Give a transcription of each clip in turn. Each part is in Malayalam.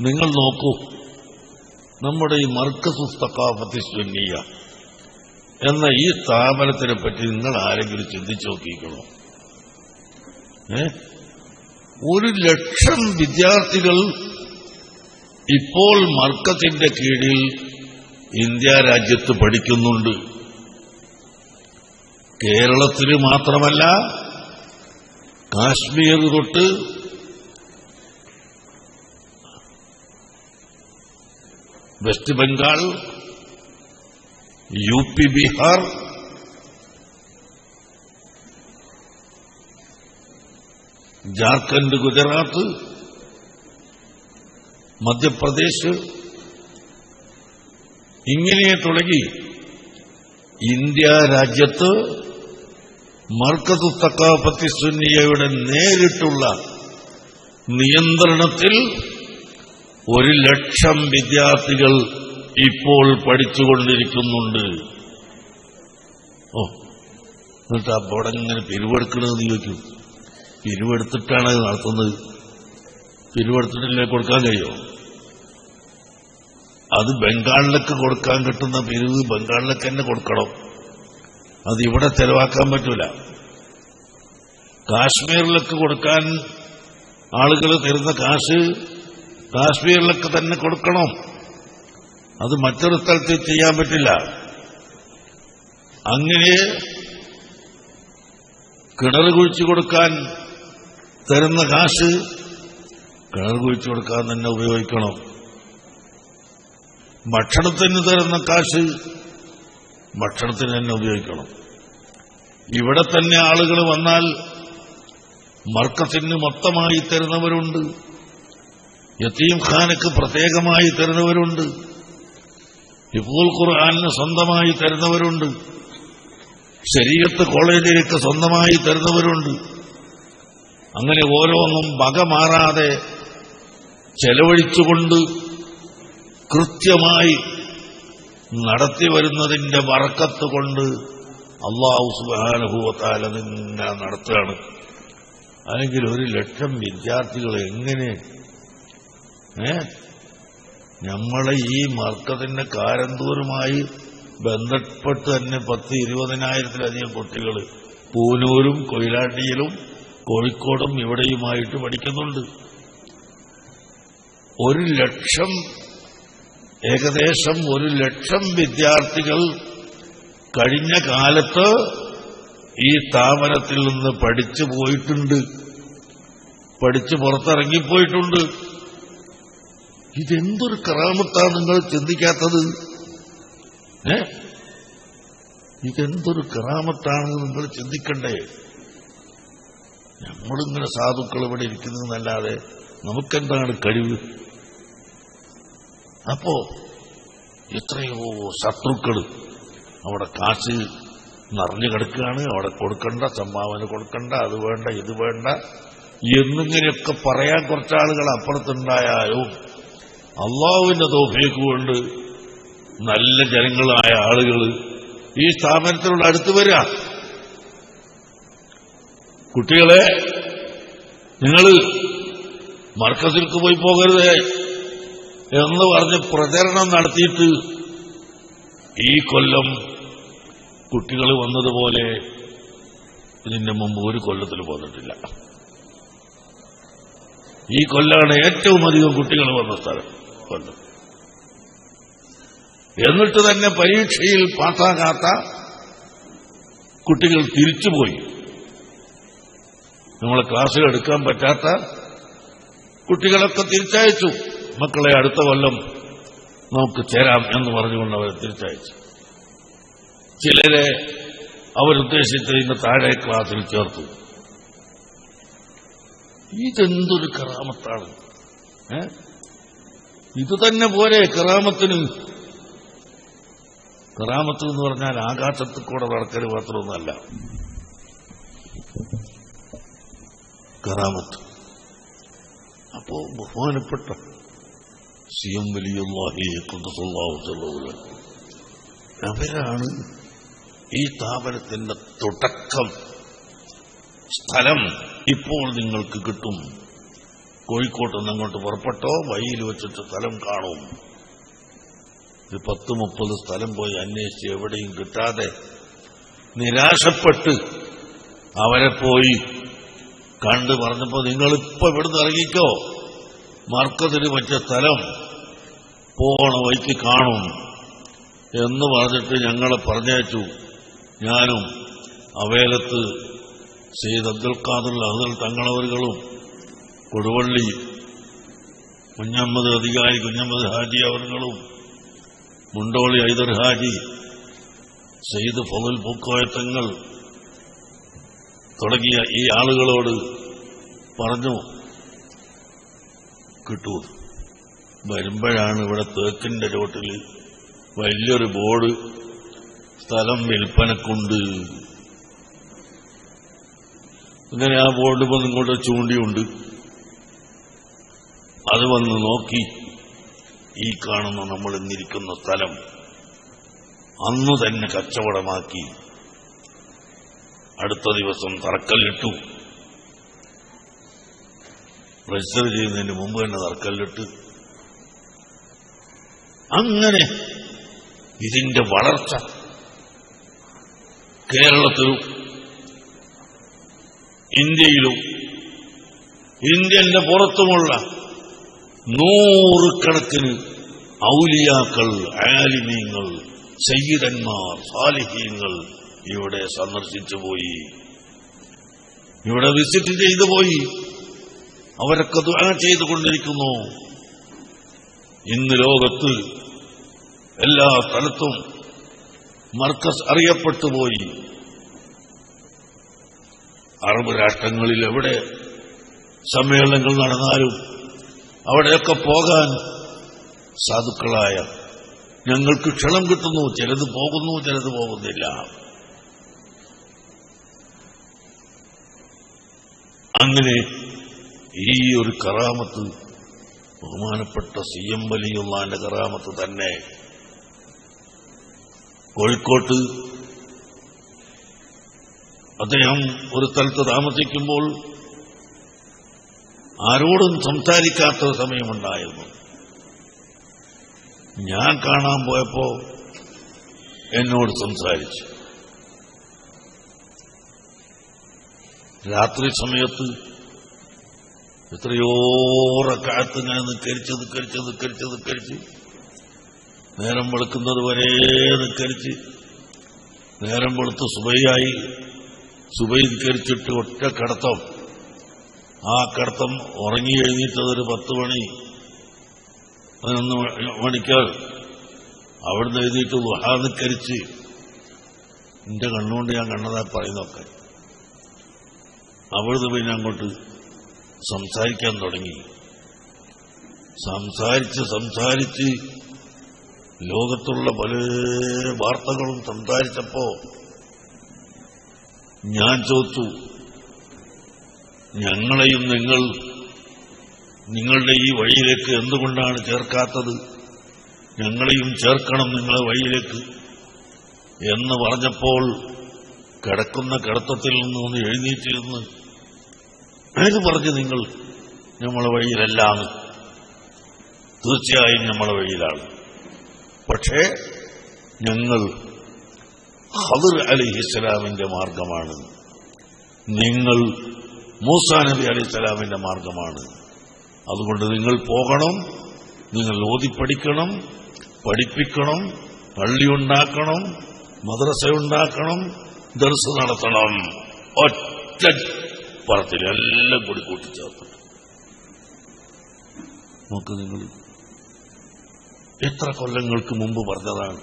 നിങ്ങൾ നോക്കൂ. നമ്മുടെ ഈ മർക്കസുസ്തക്കാഫത്തി സുന്നിയ എന്ന ഈ സ്ഥാപനത്തിനെ പറ്റി നിങ്ങൾ ആരെങ്കിലും ചിന്തിച്ചു നോക്കിക്കണോ ഏ? ഒരു ലക്ഷം വിദ്യാർത്ഥികൾ ഇപ്പോൾ മർക്കത്തിന്റെ കീഴിൽ ഇന്ത്യ രാജ്യത്ത് പഠിക്കുന്നുണ്ട്. കേരളത്തിൽ മാത്രമല്ല കാശ്മീർ തൊട്ട് West Bengal U P Bihar Jharkhand Gujarat Madhya Pradesh. ഇങ്ങനെ തുടങ്ങി. ഇന്ത്യ രാജ്യത്ത് മർക്കത്ത് തക്കാപ്പത്തി സുന്നിയയുടെ നേരിട്ടുള്ള നിയന്ത്രണത്തിൽ ഒരു ലക്ഷം വിദ്യാർത്ഥികൾ ഇപ്പോൾ പഠിച്ചുകൊണ്ടിരിക്കുന്നുണ്ട്. ഓ എന്നിട്ട് ബോർഡ് എങ്ങനെ പിരിവെടുക്കണമെന്ന് ചോദിക്കും. പിരിവെടുത്തിട്ടാണ് അത് നടത്തുന്നത്. പിരിവെടുത്തിട്ടില്ലേ കൊടുക്കാൻ കഴിയോ അത് ബംഗാളിലേക്ക് കൊടുക്കാൻ കിട്ടുന്ന പിരിവ് ബംഗാളിലേക്ക് തന്നെ കൊടുക്കണം. അത് ഇവിടെ ചെലവാക്കാൻ പറ്റൂല. കാശ്മീരിലേക്ക് കൊടുക്കാൻ ആളുകൾ തരുന്ന കാശ് കാശ്മീരിലേക്ക് തന്നെ കൊടുക്കണം. അത് മറ്റൊരു സ്ഥലത്ത് ചെയ്യാൻ പറ്റില്ല. അങ്ങനെ കിണർ കുഴിച്ചു കൊടുക്കാൻ തരുന്ന കാശ് കിണർ കുഴിച്ചു കൊടുക്കാൻ തന്നെ ഉപയോഗിക്കണം. ഭക്ഷണത്തിന് തരുന്ന കാശ് ഭക്ഷണത്തിന് തന്നെ ഉപയോഗിക്കണം. ഇവിടെ തന്നെ ആളുകൾ വന്നാൽ മർക്കത്തിന് മൊത്തമായി തരുന്നവരുണ്ട്. യത്തീം ഖാനക്ക് പ്രത്യേകമായി തരുന്നവരുണ്ട്. ഹിഫുൽ ഖുർആാനിന് സ്വന്തമായി തരുന്നവരുണ്ട്. ശരീരത്ത് കോളേജിലേക്ക് സ്വന്തമായി തരുന്നവരുണ്ട്. അങ്ങനെ ഓരോന്നും വക മാറാതെ ചെലവഴിച്ചുകൊണ്ട് കൃത്യമായി നടത്തി വരുന്നതിന്റെ വറക്കത്ത് കൊണ്ട് അള്ളാഹു സുബാനുഭവത്താൽ അതിങ്ങനെ നടത്തുകയാണ്. അല്ലെങ്കിൽ ഒരു ലക്ഷം വിദ്യാർത്ഥികൾ എങ്ങനെ ഏ? നമ്മളെ ഈ മർക്കത്തിന്റെ കാരന്തൂരുമായി ബന്ധപ്പെട്ട് തന്നെ പത്ത് ഇരുപതിനായിരത്തിലധികം കുട്ടികൾ പൂനൂരും കൊയിലാണ്ടിയിലും കോഴിക്കോടും ഇവിടെയുമായിട്ട് പഠിക്കുന്നുണ്ട്. ഒരു ലക്ഷം ഏകദേശം ഒരു ലക്ഷം വിദ്യാർത്ഥികൾ കഴിഞ്ഞ കാലത്ത് ഈ സ്ഥാപനത്തിൽ നിന്ന് പഠിച്ചു പോയിട്ടുണ്ട്. പഠിച്ചു പുറത്തിറങ്ങിപ്പോയിട്ടുണ്ട്. ഇതെന്തൊരു കറാമത്താണ് നിങ്ങൾ ചിന്തിക്കാത്തത്? ഏ? ഇതെന്തൊരു കറാമത്താണെന്ന് നിങ്ങൾ ചിന്തിക്കണ്ടേ? നമ്മളിങ്ങനെ സാധുക്കൾ ഇവിടെ ഇരിക്കുന്നതെന്നല്ലാതെ നമുക്കെന്താണ് കഴിവ്? അപ്പോ എത്രയോ ശത്രുക്കൾ അവിടെ കാശ് നിറഞ്ഞു കിടക്കുകയാണ്. അവിടെ കൊടുക്കണ്ട സംഭാവന കൊടുക്കണ്ട അത് വേണ്ട ഇത് വേണ്ട. എന്നിങ്ങനെയൊക്കെ പറയാൻ കുറച്ചാളുകൾ അപ്പുറത്തുണ്ടായാലും അള്ളാഹുവിന്റെ തോഫിയൊക്കെ കൊണ്ട് നല്ല ജനങ്ങളായ ആളുകൾ ഈ സ്ഥാപനത്തിനോട് അടുത്ത് വരിക കുട്ടികളെ നിങ്ങൾ മർക്കസിൽക്ക് പോയി പോകരുത് എന്ന് പറഞ്ഞ് പ്രചരണം നടത്തിയിട്ട് ഈ കൊല്ലം കുട്ടികൾ വന്നതുപോലെ ഇതിന്റെ മുമ്പ് ഒരു കൊല്ലത്തിൽ പോന്നിട്ടില്ല ഈ കൊല്ലാണ് ഏറ്റവും അധികം കുട്ടികൾ വന്ന സ്ഥലം. കൊല്ലം എന്നിട്ട് തന്നെ പരീക്ഷയിൽ പാസ്സാകാത്ത കുട്ടികൾ തിരിച്ചുപോയി. നമ്മളെ ക്ലാസ്സുകൾ എടുക്കാൻ പറ്റാത്ത കുട്ടികളൊക്കെ തിരിച്ചയച്ചു. മക്കളെ അടുത്ത കൊല്ലം നമുക്ക് ചേരാം എന്ന് പറഞ്ഞുകൊണ്ട് അവരെ തിരിച്ചയച്ചു. ചിലരെ അവരുദ്ദേശിച്ചതിന് താഴെ ക്ലാസ്സിൽ ചേർത്തു. ഇതെന്തൊരു കറാമത്താണ്? ഏ? ഇത് തന്നെ പോരെ കറാമത്തിന്. കറാമത്ത് എന്ന് പറഞ്ഞാൽ ആകാശത്തിൽ കൂടെ നടക്കൽ മാത്രമൊന്നുമല്ല. കറാമത്ത്. അപ്പോ ബഹുമാനപ്പെട്ട സി എം വലിയുള്ളാഹി അവരാണ് ഈ സ്ഥാപനത്തിന്റെ തുടക്കം. സ്ഥലം ഇപ്പോൾ നിങ്ങൾക്ക് കിട്ടും. കോഴിക്കോട്ട് നിന്ന് അങ്ങോട്ട് പുറപ്പെട്ടോ? വഴിയിൽ വെച്ചിട്ട് സ്ഥലം കാണും. ഒരു പത്ത് മുപ്പത് സ്ഥലം പോയി അന്വേഷിച്ച് എവിടെയും കിട്ടാതെ നിരാശപ്പെട്ട് അവരെ പോയി കണ്ട് പറഞ്ഞപ്പോ നിങ്ങളിപ്പോ ഇവിടുന്ന് ഇറങ്ങിക്കോ. മർക്കത്തിന് വെച്ച സ്ഥലം പോണ വഴിക്ക് കാണും. എന്ന് പറഞ്ഞിട്ട് ഞങ്ങളെ പറഞ്ഞയച്ചു. ഞാനും അവേലത്ത് സെയ്ദ് അബ്ദുൽ ഖാദുൽ അഹദൽ തങ്ങളവരുകളും കൊടുവള്ളി കുഞ്ഞമ്മദ് അധികാരി കുഞ്ഞമ്മദ് ഹാജി അവരുകളും മുണ്ടോളി ഐദർ ഹാജി സെയ്ദ് ഫതുൽ പൂക്കോയത്തങ്ങൾ തുടങ്ങിയ ഈ ആളുകളോട് പറഞ്ഞു കിട്ടൂ. വരുമ്പോഴാണ് ഇവിടെ തേക്കിന്റെ ചോട്ടിൽ വലിയൊരു ബോർഡ് സ്ഥലം വിൽപ്പനക്കുണ്ട്. അങ്ങനെ ആ ബോർഡ് ഇപ്പം ഇങ്ങോട്ട് ചൂണ്ടിയുണ്ട്. അത് വന്ന് നോക്കി. ഈ കാണുന്ന നമ്മൾ ഇന്നിരിക്കുന്ന സ്ഥലം അന്നു തന്നെ കച്ചവടമാക്കി. അടുത്ത ദിവസം തറക്കല്ലിട്ടു. രജിസ്റ്റർ ചെയ്യുന്നതിന് മുമ്പ് തന്നെ തറക്കല്ലിട്ട്. അങ്ങനെ ഇതിന്റെ വളർച്ച കേരളത്തിലും ഇന്ത്യയിലും ഇന്ത്യന്റെ പുറത്തുമുള്ള നൂറുകണക്കിന് ഔലിയാക്കൾ ആലിമീങ്ങൾ സയ്യിദന്മാർ സാലിഹീങ്ങൾ ഇവിടെ സന്ദർശിച്ചു പോയി. ഇവിടെ വിസിറ്റ് ചെയ്തു പോയി. അവരൊക്കെ ദുആ ചെയ്തുകൊണ്ടിരിക്കുന്നു. ഇന്ന് ലോകത്ത് എല്ലാ സ്ഥലത്തും മർക്കസ് അറിയപ്പെട്ടു പോയി. അറബ് രാഷ്ട്രങ്ങളിൽ എവിടെ സമ്മേളനങ്ങൾ നടന്നാലും അവിടെയൊക്കെ പോകാൻ സാധുക്കളായ ഞങ്ങൾക്ക് ക്ഷണം കിട്ടുന്നു ചിലത് പോകുന്നു ചിലത് പോകുന്നില്ല. അങ്ങനെ ഈ ഒരു കറാമത്ത് ബഹുമാനപ്പെട്ട സി എം വലിയുള്ളാന്റെ കറാമത്ത് തന്നെ കോഴിക്കോട്ട് അദ്ദേഹം ഒരു സ്ഥലത്ത് താമസിക്കുമ്പോൾ ആരോടും സംസാരിക്കാത്ത സമയമുണ്ടായിരുന്നു. ഞാൻ കാണാൻ പോയപ്പോ എന്നോട് സംസാരിച്ചു. രാത്രി സമയത്ത് എത്രയോറെ കാലത്ത് ഞാൻ നിക്കരിച്ച് നിക്കരിച്ച് നിക്കരിച്ച് നിക്കരിച്ച് നേരം വെളുക്കുന്നത് വരെ നിക്കരിച്ച് നേരം വെളുത്ത് സുബൈയായി സുബൈ നിക്കരിച്ചിട്ട് ഒറ്റ കടത്തം ആ കടത്തം ഉറങ്ങി എഴുന്നേറ്റത് ഒരു പത്ത് മണി പതിനൊന്ന് മണിക്ക്. അവിടുന്ന് എഴുതിയിട്ട് വഹാ നിക്കരിച്ച് എന്റെ കണ്ണുകൊണ്ട് ഞാൻ കണ്ണതാ പറയുന്നൊക്കെ അവിടുന്ന് പിന്നെ അങ്ങോട്ട് സംസാരിക്കാൻ തുടങ്ങി. സംസാരിച്ച് സംസാരിച്ച് ലോകത്തുള്ള പല വാർത്തകളും സംസാരിച്ചപ്പോ ഞാൻ ചോദിച്ചു ഞങ്ങളെയും നിങ്ങൾ നിങ്ങളുടെ ഈ വഴിയിലേക്ക് എന്തുകൊണ്ടാണ് ചേർക്കാത്തത്? ഞങ്ങളെയും ചേർക്കണം നിങ്ങളെ വഴിയിലേക്ക്. എന്ന് പറഞ്ഞപ്പോൾ കിടക്കുന്ന കിടത്തത്തിൽ നിന്ന് എഴുന്നേറ്റിരുന്ന് ഏത് പറഞ്ഞു നിങ്ങൾ നമ്മളെ വഴിയിലല്ലാണ് തീർച്ചയായും നമ്മളെ വഴിയിലാണ്. പക്ഷേ ഞങ്ങൾ ഹദർ ഇസ്ലാമിന്റെ മാർഗമാണ്. നിങ്ങൾ മൂസാ നബി അലിസ്സലാമിന്റെ മാർഗമാണ്. അതുകൊണ്ട് നിങ്ങൾ പോകണം നിങ്ങൾ ഓതി പഠിക്കണം പഠിപ്പിക്കണം പള്ളി ഉണ്ടാക്കണം മദ്രസ ഉണ്ടാക്കണം ദർസ് നടത്തണം. ഒറ്റ പറത്തിൽ എല്ലാം കൂടി കൂട്ടിച്ചേർത്തിട്ട്. നോക്ക് നിങ്ങൾ. എത്ര കൊല്ലങ്ങൾക്ക് മുമ്പ് പറഞ്ഞതാണ്.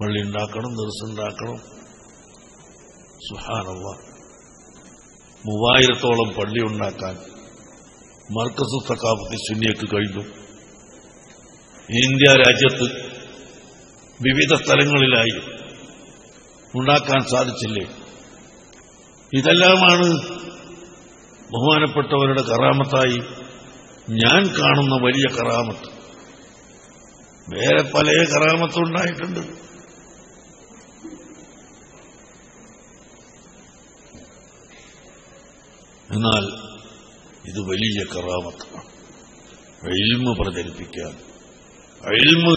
പള്ളി ഉണ്ടാക്കണം ദർസ് ഉണ്ടാക്കണം. സുഹാനവ മൂവായിരത്തോളം പള്ളി ഉണ്ടാക്കാൻ മർക്കസു സക്കാഫത്തി സുന്നിയക്ക് കഴിഞ്ഞു. ഇന്ത്യ രാജ്യത്ത് വിവിധ സ്ഥലങ്ങളിലായി ഉണ്ടാക്കാൻ സാധിച്ചില്ലേ? ഇതെല്ലാമാണ് ബഹുമാനപ്പെട്ടവരുടെ കറാമത്തായി ഞാൻ കാണുന്ന വലിയ കറാമത്ത്. വേറെ പല കറാമത്തുണ്ടായിട്ടുണ്ട് എന്നാൽ ഇത് വലിയ കറാമത്താണ് എൽമ പ്രചരിപ്പിക്കാൻ. എൽമ